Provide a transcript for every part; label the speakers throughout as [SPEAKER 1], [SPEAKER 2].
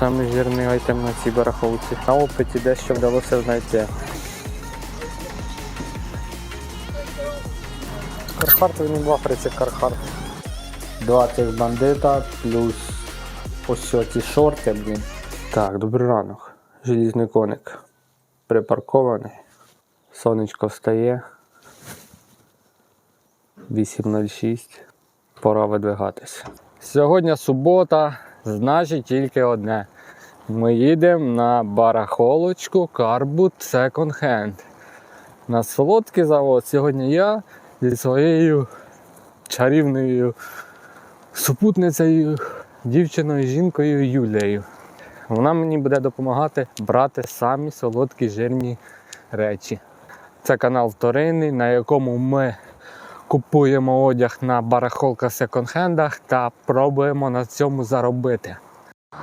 [SPEAKER 1] Саме жирний айтем на цій барахолці. На опиті дещо вдалося знайти. Кархарт він і в Африці Кархарт. Два цих бандита плюс ось ці шорти, блін. Так, добрий ранок. Желізний коник припаркований. Сонечко встає. 8.06. Пора видвигатися. Сьогодні субота, значить тільки одне. Ми їдемо на барахолочку Карбут Second Hand. На солодкий завод. Сьогодні я зі своєю чарівною супутницею, дівчиною, жінкою Юлією. Вона мені буде допомагати брати самі солодкі жирні речі. Це канал вторинний, на якому ми купуємо одяг на барахолках секонд-хендах та пробуємо на цьому заробити.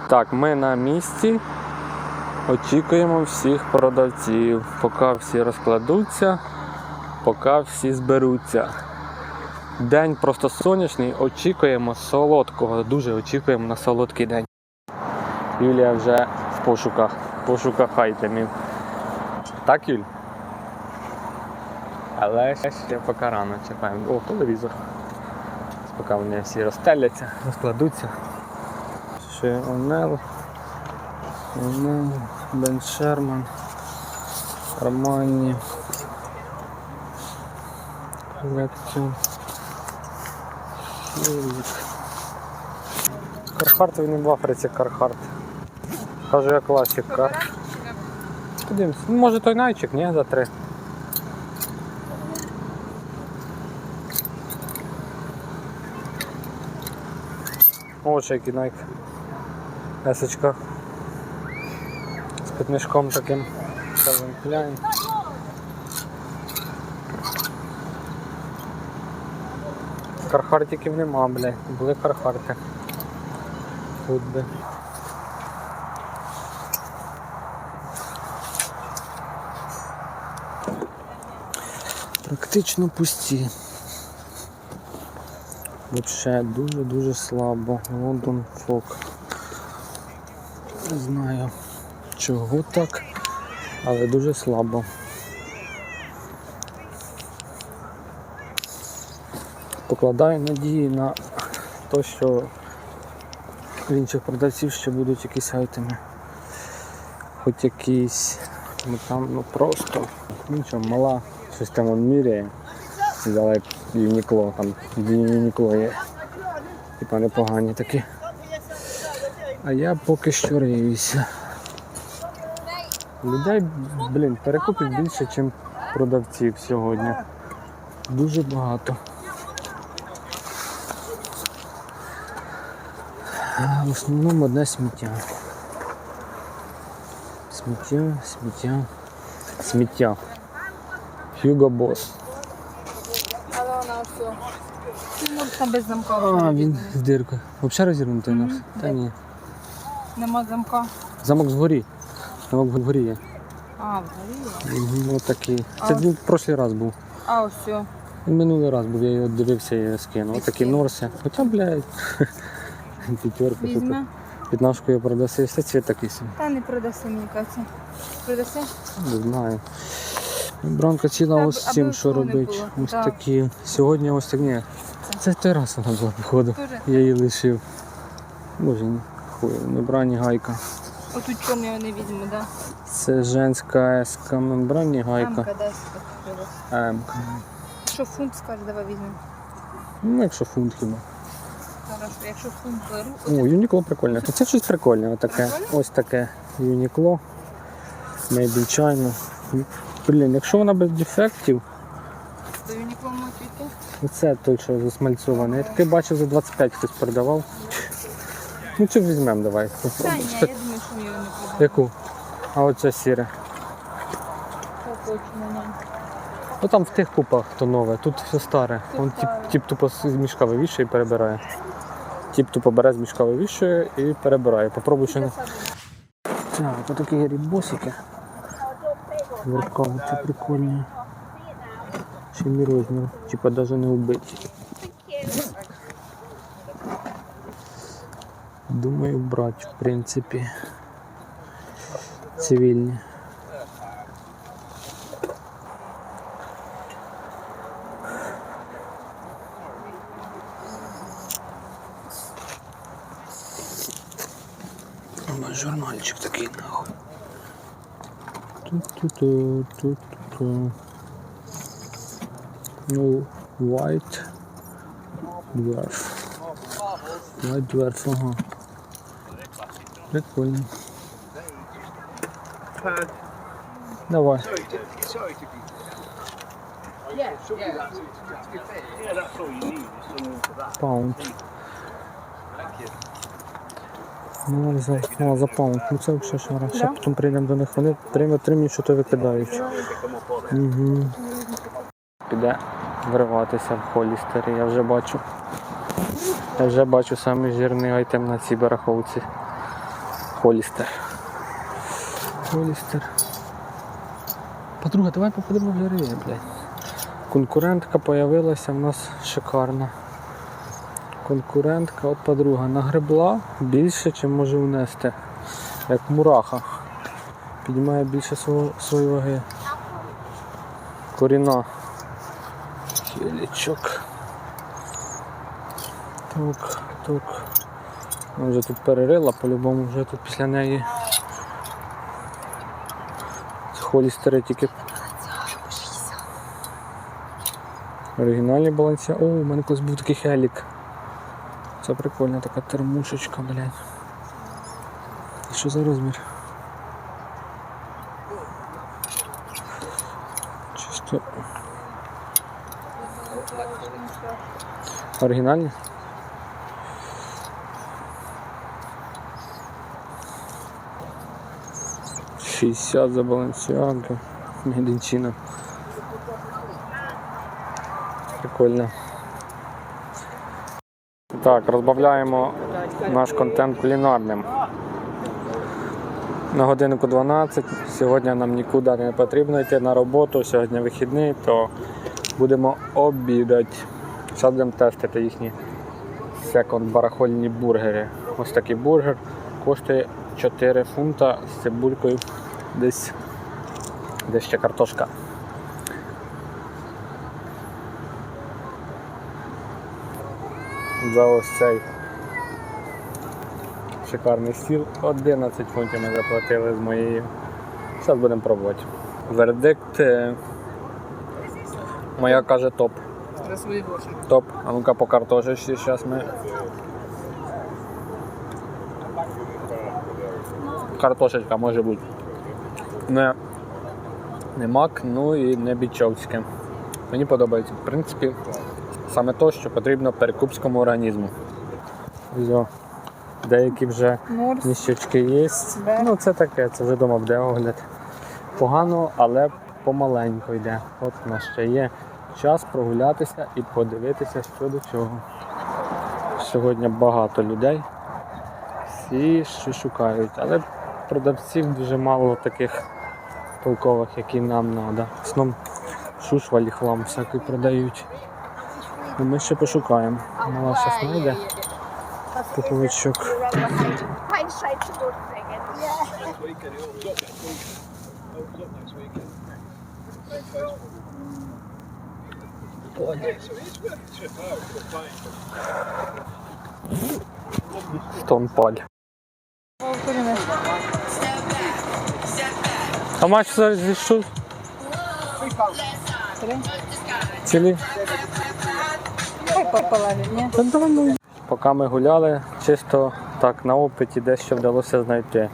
[SPEAKER 1] Так, ми на місці. Очікуємо всіх продавців, поки всі розкладуться, поки всі зберуться. День просто сонячний, очікуємо солодкого, дуже очікуємо на солодкий день. Юлія вже в пошуках, в пошуках айтемів. Так, Юль? Але ще поки рано чекаємо. О, телевізор. Поки вони всі розстеляться, розкладуться. Ще Онел. Онел, Бен Шерман, Армані. Лекціон. Кархарт він в Африці Кархарт. Кажу, я класик Кар. Подивимось. Може той найчик, ні, за три. Який найк. Есочка. З підмішком таким. Calvin Klein. Кархартиків нема, блядь. Були кархарти. Тут би. Практично пусті. Вообще дуже-дуже слабо. Лондон Фок. Не знаю чого так, але дуже слабо. Покладаю надії на те, що в інших продавців ще будуть якісь айтеми. Хоч якісь. Ну там ну просто нічого, мала, щось там міряє. Взяла Юнікло, там Юнікло є. Типа непогані такі. А я поки що риюся. Людей, блін, перекупів більше, ніж продавців сьогодні. Дуже багато. В основному одне сміття. Сміття, сміття, сміття. Hugo Boss.
[SPEAKER 2] Але вона все. Там без замка.
[SPEAKER 1] А, він з диркою. Взагалі розірванутий у нас? Та ні.
[SPEAKER 2] Нема замка.
[SPEAKER 1] Замок згорі. Замок вгорі є.
[SPEAKER 2] А, вгорі.
[SPEAKER 1] Угу, отакий.
[SPEAKER 2] А
[SPEAKER 1] Це він в прошлий раз був.
[SPEAKER 2] А, ось все.
[SPEAKER 1] Минулий раз був, я його дивився і скинув. Отакі
[SPEAKER 2] скинув.
[SPEAKER 1] норси. Хоча, блядь, п'ятерка тут.
[SPEAKER 2] Візьме.
[SPEAKER 1] П'ятнашкою продаси, все цвіт такий собі.
[SPEAKER 2] Та не продаси, мені кажеться. Продаси?
[SPEAKER 1] Не знаю. Бранка ціла ось цим, що робить. Ось
[SPEAKER 2] Так.
[SPEAKER 1] такі. Сьогодні ось так. Ні. Це той раз вона була, походу. Я її лишив. Боже, ні. Хуй, мембрані гайка.
[SPEAKER 2] Отут чорний я не візьму, да?
[SPEAKER 1] Це женська еска мембрані гайка.
[SPEAKER 2] Амка дасть.
[SPEAKER 1] М.
[SPEAKER 2] Що фунт скаже, давай візьмемо.
[SPEAKER 1] Ну, якщо фунт хіба.
[SPEAKER 2] Хорошо, якщо фунт беру,
[SPEAKER 1] О, Юнікло прикольне. Та Це щось прикольне, отаке.
[SPEAKER 2] Прикольне?
[SPEAKER 1] Ось таке Юнікло. Made in China. Блін, якщо вона без дефектів,
[SPEAKER 2] йти.
[SPEAKER 1] оце той, що засмальцьований. Я таки бачив за 25 хтось продавав. Ну цю візьмемо давай.
[SPEAKER 2] Та ні, я думаю, що ми його не продамо.
[SPEAKER 1] Яку? А оце сіре.
[SPEAKER 2] Ні.
[SPEAKER 1] Ну там в тих купах то нове, тут все старе.
[SPEAKER 2] Тут
[SPEAKER 1] Вон тип, тип тупо з мішка вивішує і перебирає. Тип тупо бере з мішка вивішує і перебирає. Попробуй ще не. Так, ось такі рібосики. Воркаути прикольні. Ще не розмір, типа навіть не вбиті. Думаю, брати, в принципі. Цивільні. Ой, Журнальчик такий нахуй. Ту-ту-ту, ту-ту-ту. Ну, White Dwarf. White Dwarf, ага. Прикольно. Давай.
[SPEAKER 3] Sorry to, sorry to be.
[SPEAKER 2] Yeah,
[SPEAKER 3] Yeah, that's all you need. Is someone for that.
[SPEAKER 1] Паунд.
[SPEAKER 3] Thank you.
[SPEAKER 1] Ну, не знаю, а, за паунд. Ну це шара. Ще
[SPEAKER 2] Да?
[SPEAKER 1] потім прийдемо до них. Вони три, три мені що то викидають. Угу. Піде вриватися в холістері, я вже бачу. Я вже бачу самий жирний айтем на цій барахолці. Холістер. Холістер. Подруга, давай попадемо в жари, блядь. Конкурентка появилася в нас шикарна. Конкурентка, от подруга, нагребла більше, ніж може внести. Як мураха. Піднімає більше своєї ваги. Коріна. Хілічок. Тук, тук. Вона вже тут перерила, по-любому вже тут після неї. Холістери тільки. Оригінальні балансі. О, у мене колись був такий хелік. Це прикольна така термушечка, блядь. І Що за розмір? Чисто Оригінальні? Шістдесят за Balenciaga. Медичина. Прикольно. Так, розбавляємо наш контент кулінарним. На годинку 12. Сьогодні нам нікуди не потрібно йти на роботу. Сьогодні вихідний, то будемо обідати. Зараз будемо тестити їхні секонд барахольні бургери. Ось такий бургер коштує 4 фунта з цибулькою. Десь, десь ще картошка. За ось цей шикарний стіл. 11 фунтів ми заплатили з моєю. Зараз будемо пробувати. Вердикт. е, Моя каже топ. Топ. А ну-ка по картошечці зараз ми. Картошечка може бути. Не, не мак, ну і не бічовське. Мені подобається. В принципі, саме то, що потрібно перекупському організму. Все. Деякі вже
[SPEAKER 2] Морс.
[SPEAKER 1] ніщечки є. Ну це таке, це вже дома буде огляд. Погано, але помаленько йде. От у нас ще є час прогулятися і подивитися, що до чого. Сьогодні багато людей. Всі що шукають, але продавців дуже мало таких толкових, які нам треба. В основному шушвалі хлам всякий продають. Ну, ми ще пошукаємо. Мала щось знайде. Пуховичок.
[SPEAKER 3] Next
[SPEAKER 1] Стонпаль. How much for these shoes? Цілі? Ну. Поки ми гуляли, чисто так на опиті дещо вдалося знайти.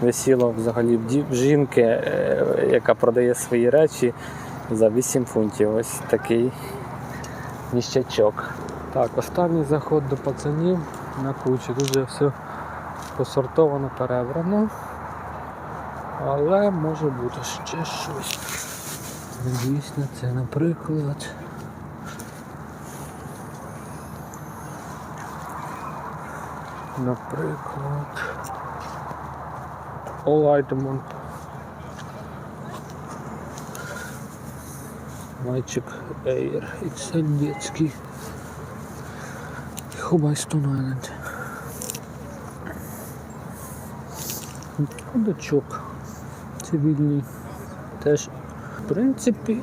[SPEAKER 1] Висіло взагалі жінки, е, яка продає свої речі за 8 фунтів. Ось такий ніщачок. Так, останній заход до пацанів на кучі. Тут вже все посортовано, перебрано. Але може бути ще щось. Надіюсь на це, наприклад. Наприклад. All Мальчик Air. Детский. Хубай Stone Island. Ходачок цивільний. Теж, в принципі,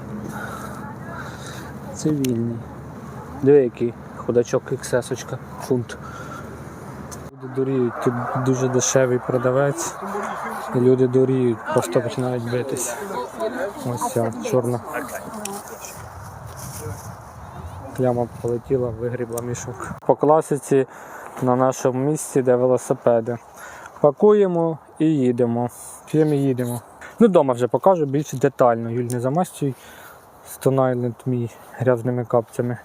[SPEAKER 1] цивільний. Диви, який ходачок XS, фунт. Люди дуріють, тут дуже дешевий продавець. Люди дуріють, просто починають битись. Ось ця чорна. Пляма полетіла, вигрібла мішок. По класиці на нашому місці, де велосипеди. Пакуємо і їдемо. П'ємо і їдемо. Ну, вдома вже покажу більш детально. Юль, не замастюй Island мій грязними капцями.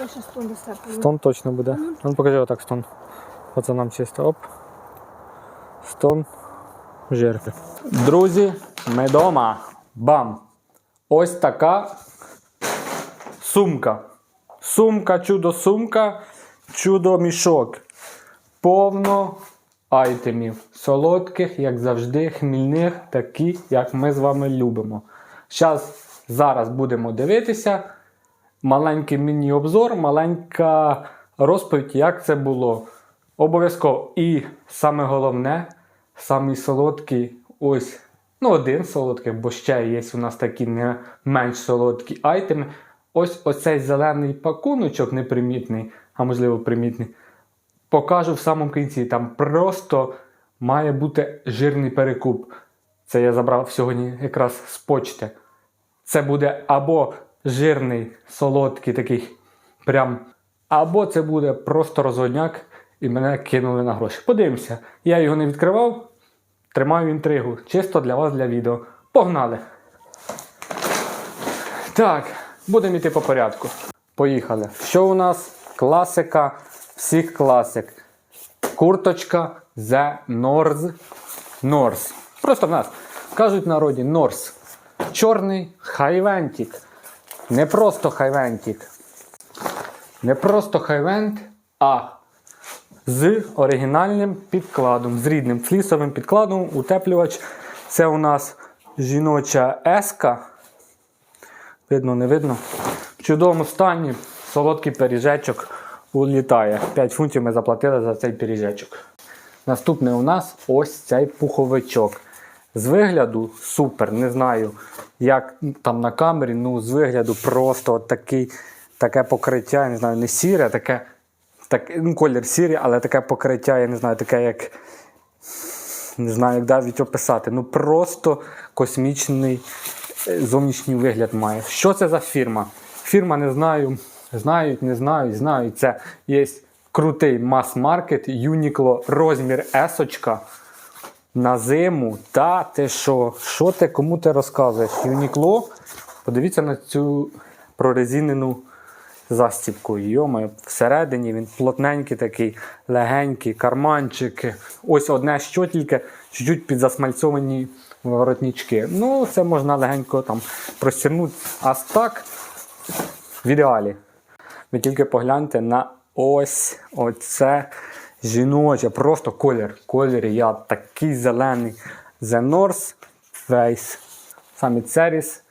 [SPEAKER 2] Я ще стон достатньо.
[SPEAKER 1] Стон точно буде. Ну, покажи отак стон. Оце нам чисто. Оп. Стон. Жир. Друзі, ми вдома. Бам! Ось така сумка. Сумка, чудо-сумка, чудо-мішок. Повно айтемів. Солодких, як завжди, хмільних, такі, як ми з вами любимо. Щас, зараз будемо дивитися. Маленький міні-обзор, маленька розповідь, як це було. Обов'язково. І саме головне, самий солодкий, ось, ну, один солодкий, бо ще є у нас такі не менш солодкі айтеми. Ось оцей зелений пакуночок непримітний, а можливо примітний. Покажу в самому кінці. Там просто має бути жирний перекуп. Це я забрав сьогодні якраз з почти. Це буде або жирний, солодкий такий, прям, або це буде просто розводняк, і мене кинули на гроші. Подивимося, я його не відкривав, тримаю інтригу. Чисто для вас для відео. Погнали! Так, будемо йти по порядку. Поїхали. Що у нас? Класика всіх класик. Курточка The North. North. Просто в нас кажуть в народі North. Чорний хайвентик. Не просто хайвентик. Не просто хайвент, а з оригінальним підкладом, з рідним флісовим підкладом, утеплювач. Це у нас жіноча еска. Видно, не видно. В чудовому стані солодкий пиріжечок улітає. 5 фунтів ми заплатили за цей пиріжечок. Наступний у нас ось цей пуховичок. З вигляду супер, не знаю, як там на камері, ну з вигляду просто от такий, таке покриття, я не знаю, не сіре, таке, так, ну, колір сірий, але таке покриття, я не знаю, таке як. Не знаю, як навіть описати. Ну просто космічний зовнішній вигляд має. Що це за фірма? Фірма не знаю. Знають, не знають, знають. Це є крутий мас-маркет, Uniqlo, розмір есочка на зиму. Та ти що? Що ти кому ти розказуєш? Юнікло? Подивіться на цю прорезинену застібку. Йома, всередині він плотненький такий, легенький, карманчики. Ось одне що тільки чуть-чуть підзасмальцовані воротнички. Ну, це можна легенько там простірнути. А так, в ідеалі. Ви тільки погляньте на ось оце жіноче, просто колір. Колір я такий зелений. The North Face. Саме Церіс.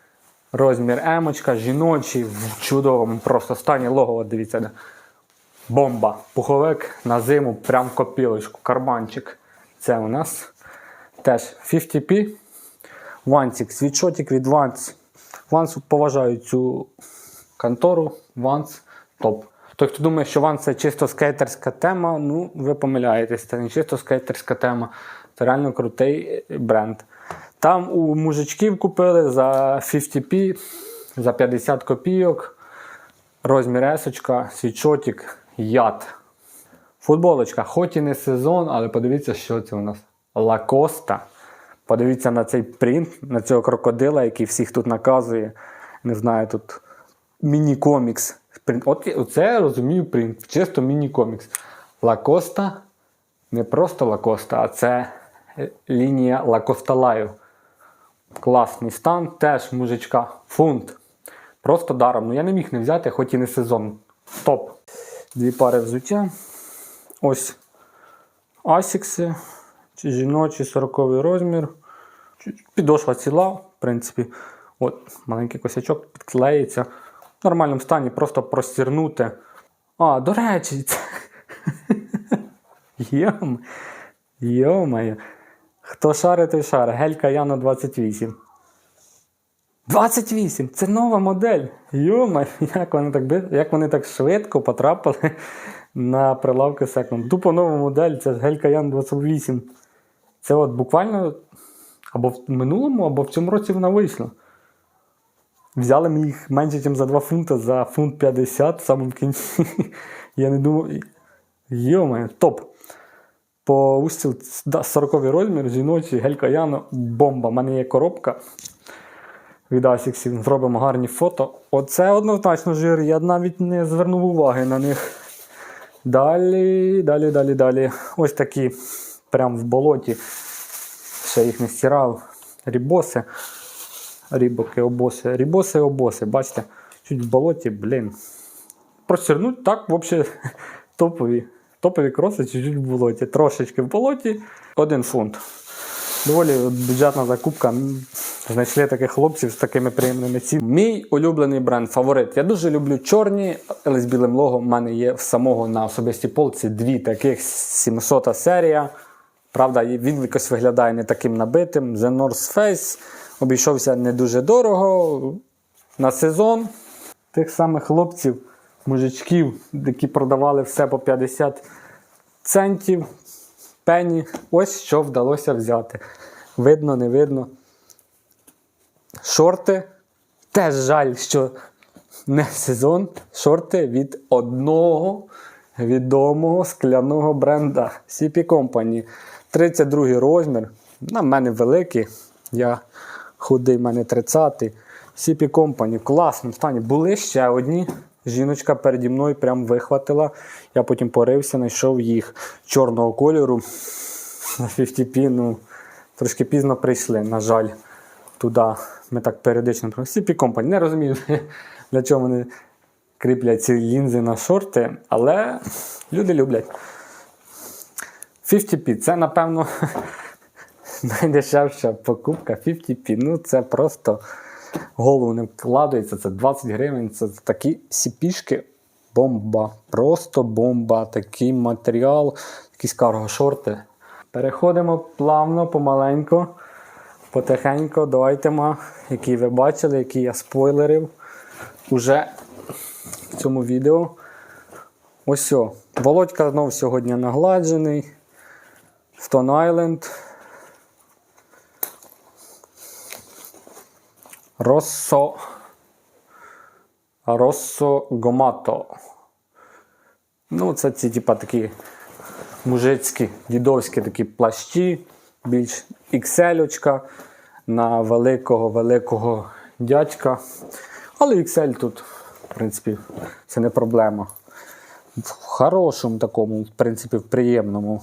[SPEAKER 1] Розмір емочка, жіночий, в чудовому просто стані лого, от дивіться. де. Бомба. Пуховик на зиму, прям копілочку, карманчик. Це у нас теж 50p. Вансик, світшотик від Ванс. Ванс поважають цю контору. Ванс топ. Той, хто думає, що Ванс це чисто скейтерська тема, ну ви помиляєтесь, це не чисто скейтерська тема. Це реально крутий бренд. Там у мужичків купили за 50p, за 50 копійок. Розмір есочка, світшотик, яд. Футболочка, хоч і не сезон, але подивіться, що це у нас. Лакоста. Подивіться на цей принт, на цього крокодила, який всіх тут наказує. Не знаю, тут міні-комікс. От оце я розумію принт. Чисто міні-комікс. Лакоста. Не просто лакоста, а це лінія Лакосталаю. Класний стан, теж мужичка. Фунт. Просто даром. Ну я не міг не взяти, хоч і не сезон. Топ. Дві пари взуття. Ось асікси. Чи жіночий 40 розмір. Підошва ціла, в принципі. От, маленький косячок підклеїться. В нормальному стані просто простірнути. А, до речі, це. Йом. Йомаю. Хто шарить, той шар. Гелька Яно 28. 28! Це нова модель. Йома, як вони як вони так швидко потрапили на прилавки секонд. Тупо нова модель, це Гелька Ян 28. Це от буквально або в минулому, або в цьому році вона вийшла. Взяли ми їх менше, ніж за 2 фунти, за фунт 50 в кінці. Я не думав. Йома, топ. По устіл 40-й розмір, жіночий, гелька Яно, бомба. У мене є коробка від Asics, зробимо гарні фото. Оце однозначно жир, я навіть не звернув уваги на них. Далі, далі, далі, далі. Ось такі, прям в болоті. Ще їх не стирав. Рібоси. Рібоки, обоси. Рібоси, обоси, бачите? Чуть в болоті, блін. Простірнуть так, взагалі, топові. Топові кроси чуть-чуть в болоті. Трошечки в болоті. Один фунт. Доволі бюджетна закупка. Знайшли таких хлопців з такими приємними цінами. Мій улюблений бренд, фаворит. Я дуже люблю чорні, але з білим лого. У мене є в самого на особистій полці дві таких 700 серія. Правда, він якось виглядає не таким набитим. The North Face обійшовся не дуже дорого. На сезон тих самих хлопців, мужичків, які продавали все по 50 центів, пені. Ось що вдалося взяти. Видно, не видно. Шорти. Теж жаль, що не сезон. Шорти від одного відомого скляного бренда CP Company. 32 розмір. На мене великий. Я худий, в мене 30-й. CP Company в класному стані. Були ще одні. Жіночка переді мною прям вихватила. Я потім порився, знайшов їх чорного кольору на 50p. Ну, трошки пізно прийшли, на жаль, туди. Ми так періодично. CP Company. Не розумію, для чого вони кріплять ці лінзи на шорти, але люди люблять. 50p це, напевно, найдешевша покупка 50p. Ну, це просто голову не вкладається. Це 20 гривень. Це такі сіпішки. Бомба. Просто бомба. Такий матеріал, якісь карго-шорти. Переходимо плавно, помаленько, потихеньку. Давайте, ма, які ви бачили, які я спойлерив уже в цьому відео. Ось. Володька знов сьогодні нагладжений. Stone Island. Rosso. Rosso Gomato. Ну, це ці, типа, такі мужицькі, дідовські такі плащі, більш XL на великого великого дядька. Але XL тут, в принципі, це не проблема. В хорошому такому, в принципі, в приємному,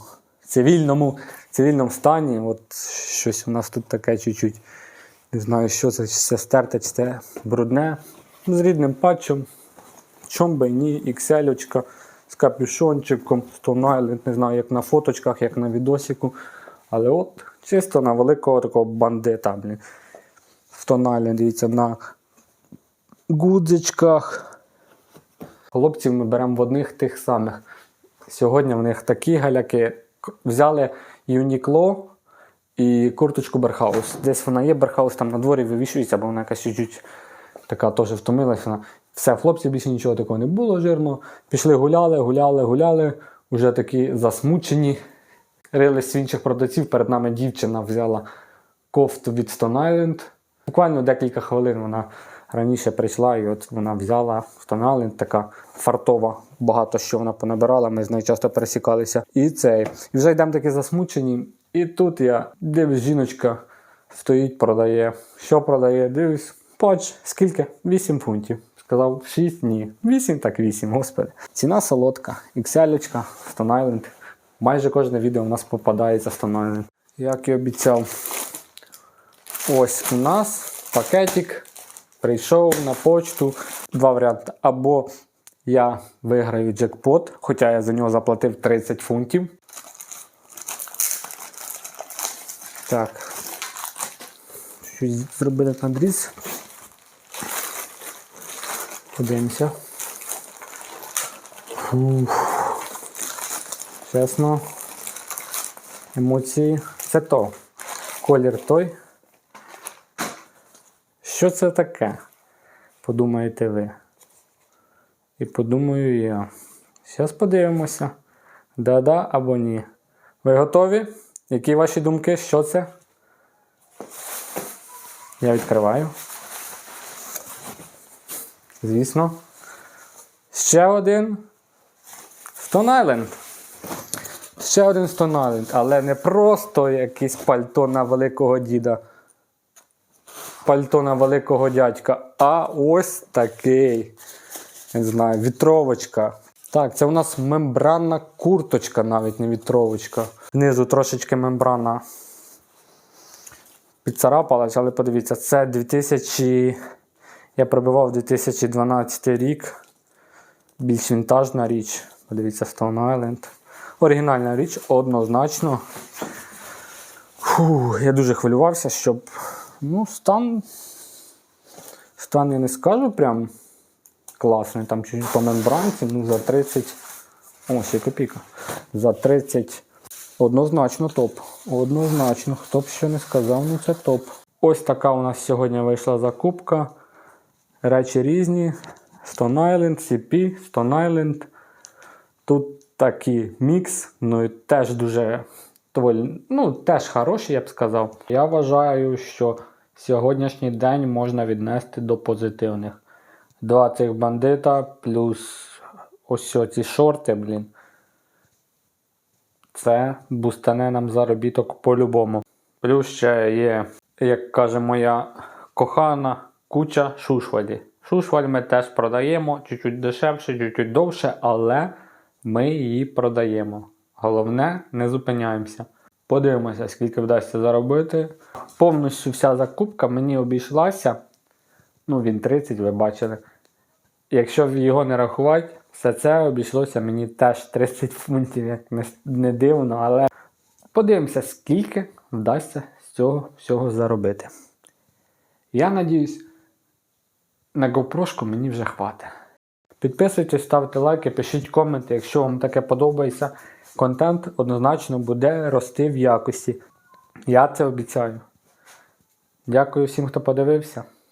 [SPEAKER 1] цивільному, цивільному стані. От щось у нас тут таке чуть-чуть. Не знаю, що це, чи це стерте, чи це брудне. З рідним патчем. Чом би ні, XL, з капюшончиком, Stone не знаю, як на фоточках, як на відосіку. Але от чисто на великого такого бандита. Блін. Stone дивіться, на гудзичках. Хлопців ми беремо в одних тих самих. Сьогодні в них такі галяки. Взяли Uniqlo і курточку Берхаус. Десь вона є, Берхаус там на дворі вивішується, бо вона якась чуть-чуть така теж втомилася. Все, хлопців більше нічого такого не було жирно. Пішли гуляли, гуляли, гуляли. Уже такі засмучені. Рились в інших продавців. Перед нами дівчина взяла кофту від Stone Island. Буквально декілька хвилин вона раніше прийшла, і от вона взяла Stone така фартова, багато що вона понабирала, ми з нею часто пересікалися. І цей. І вже йдемо такі засмучені. І тут я дивлюсь, жіночка стоїть, продає. Що продає? Дивлюсь, пач, скільки? 8 фунтів. Сказав 6, ні. 8 так 8, господи. Ціна солодка, XL, Stone Майже кожне відео у нас попадається Stone Island. Як і обіцяв, ось у нас пакетик прийшов на почту. Два варіанти. Або я виграю джекпот, хоча я за нього заплатив 30 фунтів. Так. Щось зробили надріз. Подивимося. Фух. Чесно. Емоції. Це то. колір той. Що це таке? Подумаєте ви. І подумаю я. Зараз подивимося. Да-да або ні. Ви готові? Які ваші думки? Що це? Я відкриваю. Звісно. Ще один. Stone Island. Ще один Stone Island, але не просто якийсь пальто на великого діда. Пальто на великого дядька, а ось такий. Не знаю, вітровочка. Так, це у нас мембранна курточка, навіть не вітровочка. Знизу трошечки мембрана підцарапалась, але подивіться, це 2000. Я пробивав 2012 рік. Більш вінтажна річ. Подивіться, Stone Island. Оригінальна річ, однозначно. Фу, я дуже хвилювався, щоб. Ну, стан. Стан я не скажу прям класний. Там чуть по мембранці, ну за 30. О, ще копійка. За 30. Однозначно топ. Однозначно. Хто б що не сказав, ну це топ. Ось така у нас сьогодні вийшла закупка. Речі різні. Stone Island, CP, Stone Island. Тут такий мікс, ну і теж дуже ну, теж хороший, я б сказав. Я вважаю, що сьогоднішній день можна віднести до позитивних. Два цих бандита, плюс ось ці шорти, блін. Це бустане нам заробіток по-любому. Плюс ще є, як каже моя кохана, куча шушвалі. Шушваль ми теж продаємо, чуть-чуть дешевше, чуть-чуть довше, але ми її продаємо. Головне, не зупиняємося. Подивимося, скільки вдасться заробити. Повністю вся закупка мені обійшлася. Ну, він 30, ви бачили. Якщо його не рахувати, все це обійшлося мені теж 30 фунтів, як не, дивно, але подивимося, скільки вдасться з цього всього заробити. Я надіюсь, на GoPro мені вже хватить. Підписуйтесь, ставте лайки, пишіть коменти, якщо вам таке подобається. Контент однозначно буде рости в якості. Я це обіцяю. Дякую всім, хто подивився.